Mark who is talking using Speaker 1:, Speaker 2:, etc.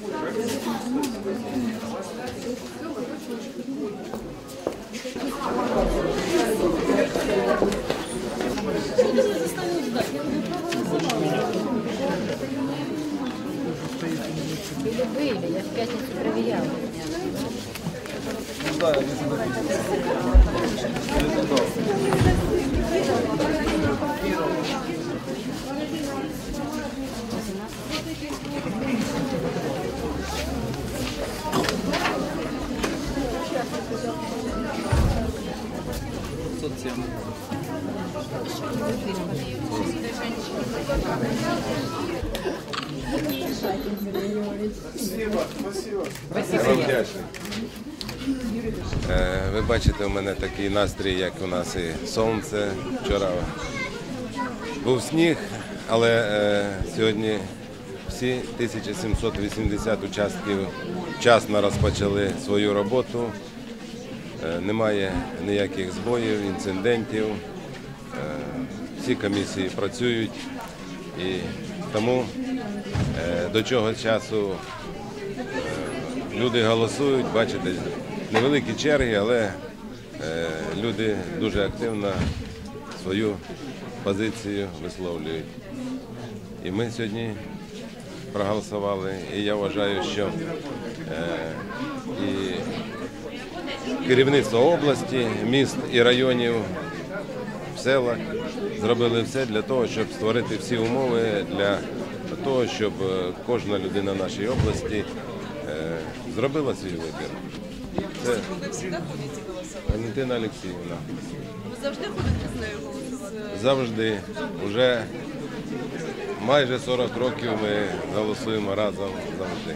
Speaker 1: Были, я в пятницу проверяла.
Speaker 2: Я вдячний. Е, Ви бачите, у мене такий настрій, як у нас і сонце. Вчора був сніг, але е, сьогодні всі 1780 участків вчасно розпочали свою роботу. Е, Немає ніяких збоїв, інцидентів. Е, Всі комісії працюють і тому е, до чого часу Люди голосують, бачите, невеликі черги, але люди дуже активно свою позицію висловлюють. І ми сьогодні проголосували. І я вважаю, що і керівництво області, міст і районів в селах зробили все для того, щоб створити всі умови для того, щоб е, кожна людина в нашій області е, зробила свій вибір. Це? Валентина Олексіївна.
Speaker 3: Ви завжди ходите з нею голосувати?
Speaker 2: Завжди, вже майже 40 років ми голосуємо разом завжди.